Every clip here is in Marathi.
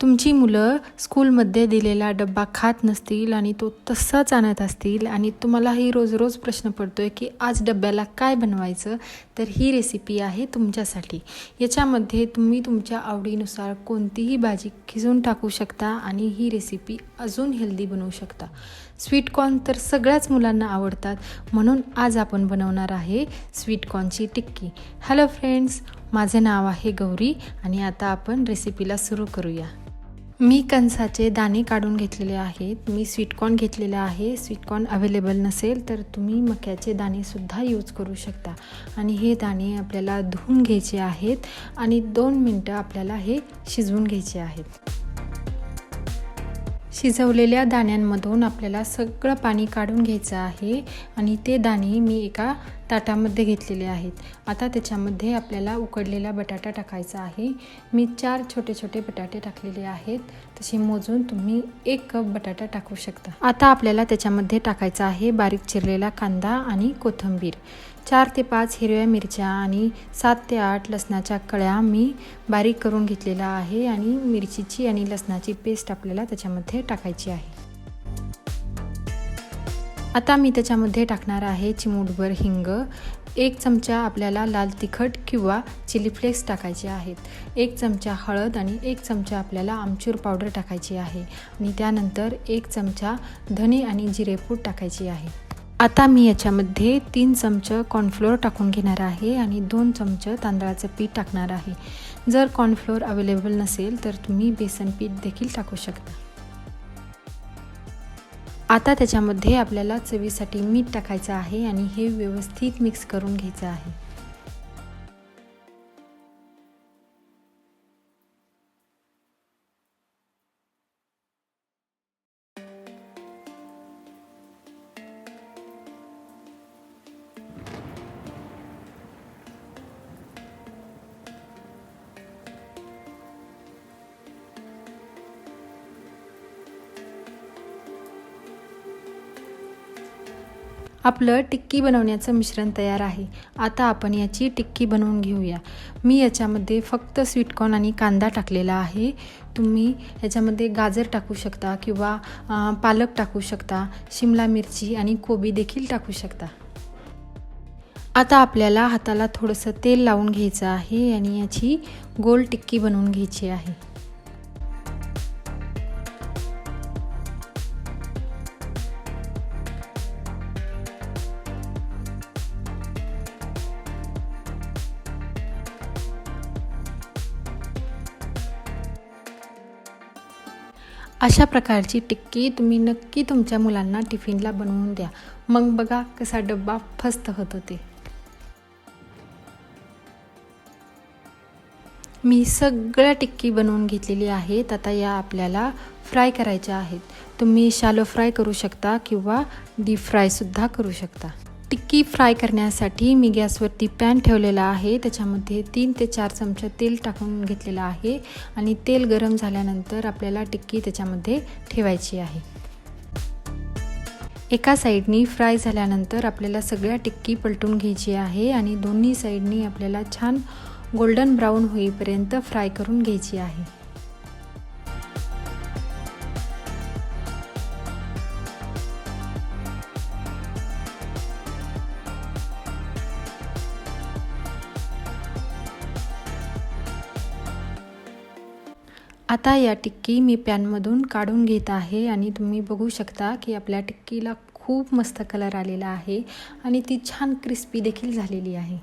तुमची मुलं स्कूलमध्ये दिलेला डब्बा खात नसतील आणि तो तसाच आणत असतील आणि तुम्हालाही रोज रोज प्रश्न पडतो आहे की आज डब्याला काय बनवायचं तर ही रेसिपी आहे तुमच्यासाठी. याच्यामध्ये तुम्ही तुमच्या आवडीनुसार कोणतीही भाजी खिजून टाकू शकता आणि ही रेसिपी अजून हेल्दी बनवू शकता. स्वीटकॉर्न तर सगळ्याच मुलांना आवडतात म्हणून आज आपण बनवणार आहे स्वीटकॉर्नची टिक्की. हॅलो फ्रेंड्स माझे नाव आहे गौरी आणि आता आपण रेसिपीला सुरू करूया. मी कणसाचे दाणे काढून घेतलेले आहेत. मी स्वीटकॉर्न घेतलेले आहे. स्वीटकॉर्न अवेलेबल नसेल तर तुम्ही मक्याचे दाणेसुद्धा यूज करू शकता. आणि हे दाणे आपल्याला धुवून घ्यायचे आहेत आणि दोन मिनटं आपल्याला हे शिजवून घ्यायचे आहेत. शिजवलेल्या दाण्यांमधून आपल्याला सगळं पाणी काढून घ्यायचं आहे आणि ते दाणे मी एका ताटामध्ये घेतलेले आहेत. आता त्याच्यामध्ये आपल्याला उकडलेला बटाटा टाकायचा आहे. मी चार छोटे छोटे बटाटे टाकलेले आहेत. तसे मोजून तुम्ही एक कप बटाटा टाकू शकता. आता आपल्याला त्याच्यामध्ये टाकायचा आहे बारीक चिरलेला कांदा आणि कोथिंबीर. चार ते पाच हिरव्या मिरच्या आणि सात ते आठ लसणाच्या कळ्या मी बारीक करून घेतलेला आहे आणि मिरचीची आणि लसणाची पेस्ट आपल्याला त्याच्यामध्ये टाकायची आहे. आता मी त्याच्यामध्ये टाकणार आहे चिमूटभर हिंग. एक चमचा आपल्याला लाल तिखट किंवा चिली फ्लेक्स टाकायचे आहेत. एक चमचा हळद आणि एक चमचा आपल्याला आमचूर पावडर टाकायची आहे. आणि त्यानंतर एक चमचा धने आणि जिरेपूड टाकायची आहे. आता मी याच्यामध्ये तीन चमचं कॉर्नफ्लोअर टाकून घेणार आहे आणि दोन चमचं तांदळाचं पीठ टाकणार आहे. जर कॉर्नफ्लोअर अवेलेबल नसेल तर तुम्ही बेसन पीठ देखील टाकू शकता. आता त्याच्यामध्ये आपल्याला चवीसाठी मीठ टाकायचं आहे आणि हे व्यवस्थित मिक्स करून घ्यायचं आहे. आपलं टिक्की बनवण्याचं मिश्रण तयार आहे. आता आपण याची टिक्की बनवून घेऊया. मी याच्यामध्ये फक्त स्वीटकॉर्न आणि कांदा टाकलेला आहे. तुम्ही याच्यामध्ये गाजर टाकू शकता किंवा पालक टाकू शकता शिमला मिरची आणि कोबी देखील टाकू शकता. आता आपल्याला हाताला थोडंसं तेल लावून घ्यायचं आहे आणि याची गोल टिक्की बनवून घ्यायची आहे. अशा प्रकारची टिक्की तुम्ही नक्की तुमच्या मुलांना टिफिनला बनवून द्या. मग बघा कसा डब्बा फस्त होत ते मी सगळ्या टिक्की बनवून घेतलेली आहेत. आता या आपल्याला फ्राय करायच्या आहेत. तुम्ही शालो फ्राय करू शकता किंवा डीप फ्रायसुद्धा करू शकता. टिक्की फ्राय करण्यासाठी मी गॅसवरती पॅन ठेवलेला आहे. त्याच्यामध्ये तीन ते चार चमचे तेल टाकून घेतलेलं आहे आणि तेल गरम झाल्यानंतर आपल्याला टिक्की त्याच्यामध्ये ठेवायची आहे. एका साईडनी फ्राय झाल्यानंतर आपल्याला सगळ्या टिक्की पलटून घ्यायची आहे आणि दोन्ही साईडनी आपल्याला छान गोल्डन ब्राऊन होईपर्यंत फ्राय करून घ्यायची आहे. आता या टिक्की मी पॅनमधून काढून घेत आहे आणि तुम्ही बघू शकता की आपल्या टिक्कीला खूप मस्त कलर आलेला आहे आणि ती छान क्रिस्पी देखील झालेली आहे.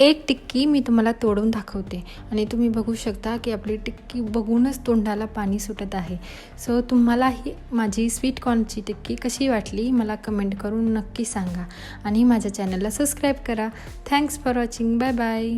एक टिक्की मी तुम्हाला तोडून दाखवते. आणि तुम्ही बघू शकता की आपली टिक्की बघूनच तोंडाला पाणी सुटत आहे. सो तुम्हाला ही माझी स्वीट कॉर्नची टिक्की कशी वाटली मला कमेंट करून नक्की सांगा. आणि माझ्या चॅनलला सबस्क्राईब करा. Thanks for watching bye bye